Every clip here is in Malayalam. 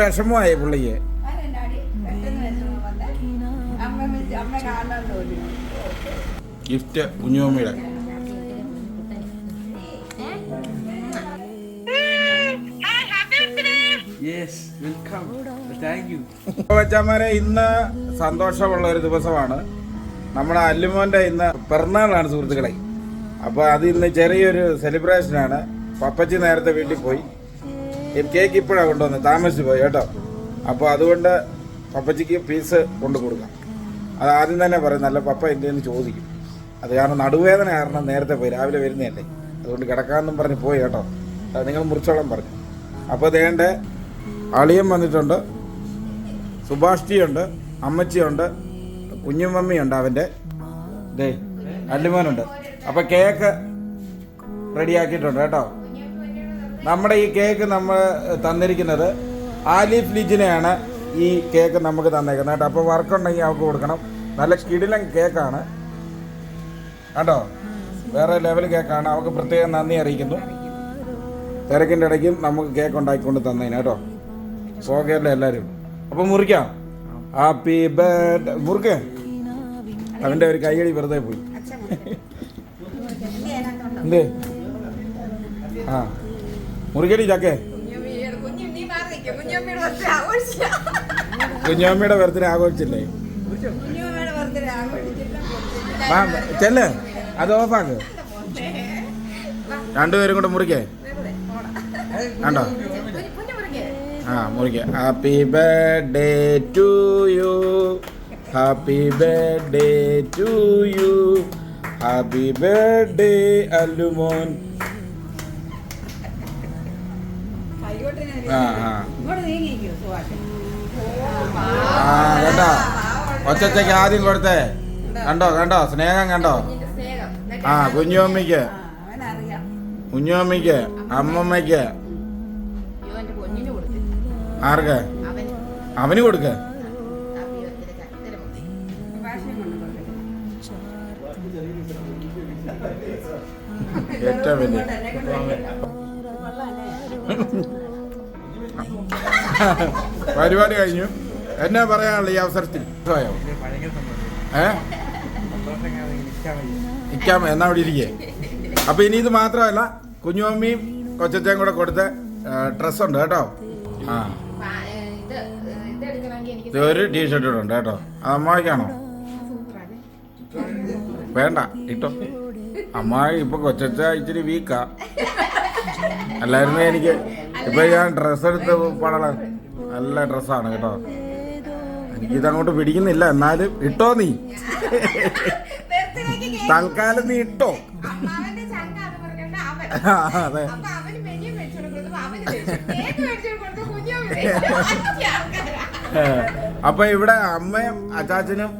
വിഷമമായി പുള്ളിക്ക്. ഗിഫ്റ്റ് കുഞ്ഞുമ്മയുടെ വെച്ചാമാരെ ഇന്ന് സന്തോഷമുള്ള ഒരു ദിവസമാണ്. നമ്മുടെ അല്ലുമോന്റെ ഇന്ന് പിറന്നാളാണ് സുഹൃത്തുക്കളെ. അപ്പോൾ അത് ഇന്ന് ചെറിയൊരു സെലിബ്രേഷനാണ് പപ്പച്ചി നേരത്തെ വീട്ടിൽ പോയി. കേക്ക് ഇപ്പോഴാണ് കൊണ്ടുവന്നത്. താമസിച്ച് പോയി കേട്ടോ. അപ്പോൾ അതുകൊണ്ട് പപ്പച്ചിക്ക് പീസ് കൊണ്ടു കൊടുക്കാം. അത് ആദ്യം തന്നെ പറയും നല്ല പപ്പ എന്തെന്ന് ചോദിക്കും. അത് കാരണം നടുവേദന കാരണം നേരത്തെ പോയി രാവിലെ വരുന്നതല്ലേ. അതുകൊണ്ട് കിടക്കാമെന്നും പറഞ്ഞ് പോയി കേട്ടോ. അത് നിങ്ങൾ മുറിച്ചോളം പറഞ്ഞു. അപ്പോൾ ദേണ്ട അളിയൻ വന്നിട്ടുണ്ട് സുഭാഷ്ടിയുണ്ട് അമ്മച്ചിയുണ്ട് കുഞ്ഞുമമ്മിയുണ്ട് അവന്റെ അല്ലുമോനുണ്ട്. അപ്പോൾ കേക്ക് റെഡിയാക്കിയിട്ടുണ്ട് കേട്ടോ. നമ്മുടെ ഈ കേക്ക് നമ്മൾ തന്നിരിക്കുന്നത് ആലിഫ് ലിജിനെയാണ് ഈ കേക്ക് നമുക്ക് തന്നേക്കുന്നത് കേട്ടോ. അപ്പോൾ വർക്ക് ഉണ്ടെങ്കിൽ അവർക്ക് കൊടുക്കണം. നല്ല കിടിലൻ കേക്കാണ്. കേട്ടോ വേറെ ലെവൽ കേക്കാണ്. അവർക്ക് പ്രത്യേകം നന്ദി അറിയിക്കുന്നു. തിരക്കിന്റെ ഇടയ്ക്കും നമുക്ക് കേക്ക് ഉണ്ടാക്കിക്കൊണ്ട് തന്നതിന് കേട്ടോ. സോകയല്ലേ എല്ലാവരും? അപ്പം മുറിക്കാം. ഹാപ്പി ബർത്ത് മുറുക്ക്. അവന്റെ ഒരു കൈയടി വെറുതെ പോയി. എന്തേ? ആ. മുറുകടി ചാക്കേ കുഞ്ഞമ്മയുടെ ബർത്ത്ഡേ ആഘോഷിച്ചില്ലേ? ചെല്ല്. അത് ഓഫാക്ക് രണ്ടുപേരും കൂടെ മുറിക്കേ കണ്ടോ? ആ മുറിക്ക happy birthday to you happy birthday to you happy birthday അല്ലുമോൻ. ആ കേട്ടോ ഒച്ചയ്ക്ക് ആദ്യം കൊടുത്തേ. കണ്ടോ കണ്ടോ? സ്നേഹം കണ്ടോ? ആ കുഞ്ഞുമ്മയ്ക്ക് കുഞ്ഞുമ്മയ്ക്ക് അമ്മമ്മയ്ക്ക്. ആർക്ക്? അവന് കൊടുക്ക. ഏറ്റവും വലിയ. പരിപാടി കഴിഞ്ഞു. എന്നാ പറയാനുള്ള ഈ അവസരത്തിൽ? ഏ? നിൽക്കാം എന്നാ അവിടെ ഇരിക്കേ. അപ്പൊ ഇനി ഇത് മാത്രമല്ല കുഞ്ഞുമമ്മിയും കൊച്ചച്ചയും കൂടെ കൊടുത്ത ഡ്രസ് ഉണ്ട് കേട്ടോ. ആ. ഇത് ഒരു ടീഷർട്ട് കൂടെ ഉണ്ട് കേട്ടോ. അത് അമ്മായിക്കാണോ? വേണ്ട ഇട്ടോ. അമ്മായി ഇപ്പൊ കൊച്ചച്ച ഇച്ചിരി വീക്കാ അല്ലായിരുന്നു എനിക്ക് ഇപ്പൊ ഞാൻ ഡ്രസ് എടുത്ത് പാടാ നല്ല ഡ്രസ്സാണ് കേട്ടോ. എനിക്കിതങ്ങോട്ട് പിടിക്കുന്നില്ല. എന്നാലും ഇട്ടോ നീ. തൽക്കാലം നീ ഇട്ടോ. അതെ അപ്പൊ ഇവിടെ അമ്മയും അച്ചാച്ചനും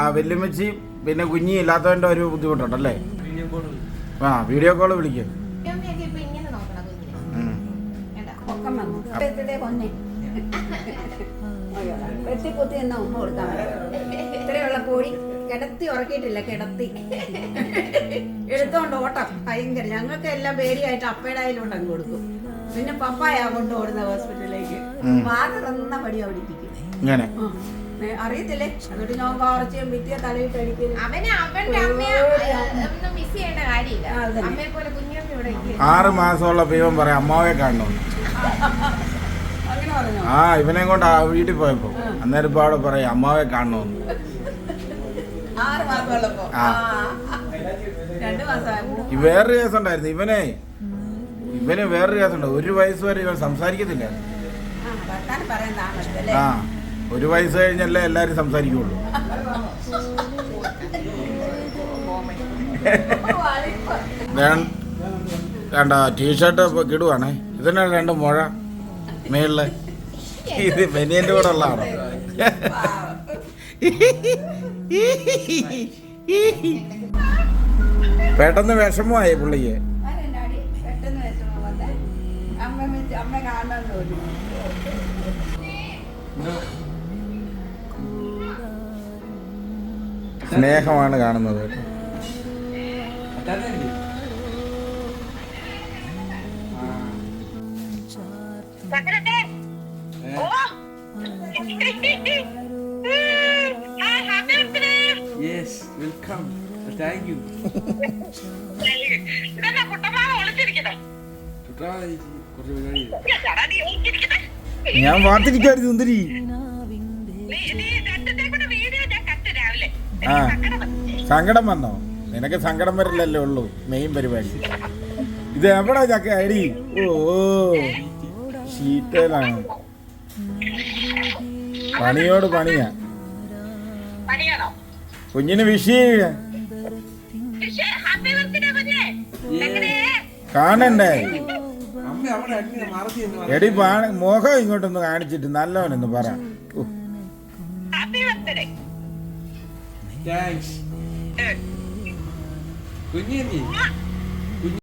ആ വല്യമ്മച്ചിയും പിന്നെ കുഞ്ഞി ഇല്ലാത്തവന്റെ ഒരു ബുദ്ധിമുട്ടുണ്ടല്ലേ? ആ വീഡിയോ കോൾ വിളിക്കും. വന്നു. ഇപ്പഴത്തെ പൊന്നെ. അയ്യോ, വെട്ടിപ്പൊത്തി എന്നാ ഉമ്മ കൊടുക്കാൻ പറ്റും. ഇത്രയുള്ള കോഴി കിടത്തി ഉറക്കിയിട്ടില്ല കിടത്തി. എടുത്തോണ്ട് ഓട്ടം. ഭയങ്കര. ഞങ്ങൾക്ക് എല്ലാം പേടിയായിട്ട് അപ്പയുടെ കയ്യിലുണ്ടങ്ങ് കൊടുക്കും. പിന്നെ പപ്പായ കൊണ്ട് ഓടുന്ന ഹോസ്പിറ്റലിലേക്ക്. വാതറന്ന പടി അവിടെ ഇരിക്കും. അറിയത്തില്ലേ? എന്നിട്ട് ഞാൻ കുറച്ച് ഭിത്തിയെ തലയിട്ട് അടിക്കുന്നു അവനെ അവന്റെ അമ്മയെ മിസ് ചെയ്യേണ്ട കാര്യമില്ല. അമ്മയെ പോലെ കുഞ്ഞമ്മ ഇവിടെ ആറ് മാസമുള്ള ദൈവം പറയാം അമ്മാവെ പറഞ്ഞോ ആ ഇവനെ കൊണ്ട് ആ വീട്ടിൽ പോയപ്പോ. അന്നേരം ഇപ്പൊ അവിടെ പറയാം അമ്മാവെ കാണണമെന്ന് മാസമുള്ളപ്പോ ആ. വേറൊരു കേസ് ഉണ്ടായിരുന്നു. ഇവനെ ഇവന് വേറൊരു കേസുണ്ട് ഒരു വയസ്സ് വരെ ഇവൻ സംസാരിക്കത്തില്ല. ആ, ഒരു വയസ്സ് കഴിഞ്ഞല്ലേ എല്ലാരും സംസാരിക്കുള്ളൂ. വേണ്ട ടീഷർട്ട് കിടുവാണേ. ഇതിനാണ് രണ്ട് മുഴ മേളിൽ? ഇത് ബനിയന്റെ കൂടെ ഉള്ളതാണോ? പെട്ടെന്ന് വിഷമമായി പുള്ളിക്ക്. സ്നേഹമാണ് കാണുന്നത്. വിഷമം യെസ് വെൽക്കം കുറച്ച് പരിപാടി ഞാൻ വാർത്തിരിക്കായിരുന്നു സുന്ദരി. ആ സങ്കടം വന്നോ? നിനക്ക് സങ്കടം വരില്ലല്ലേ ഉള്ളൂ മെയിൻ പരിപാടി. ഇത് എവിടാ ചക്ക അടി ഓ ഓ. പണിയോട് പണിയാ. പണിയാണോ? കുഞ്ഞിന് എങ്ങനെ കാണണ്ടേ എടി പാ- മുഖം ഇങ്ങോട്ടൊന്ന് കാണിച്ചിട്ട് നല്ലവനൊന്ന് പറ. ഉ.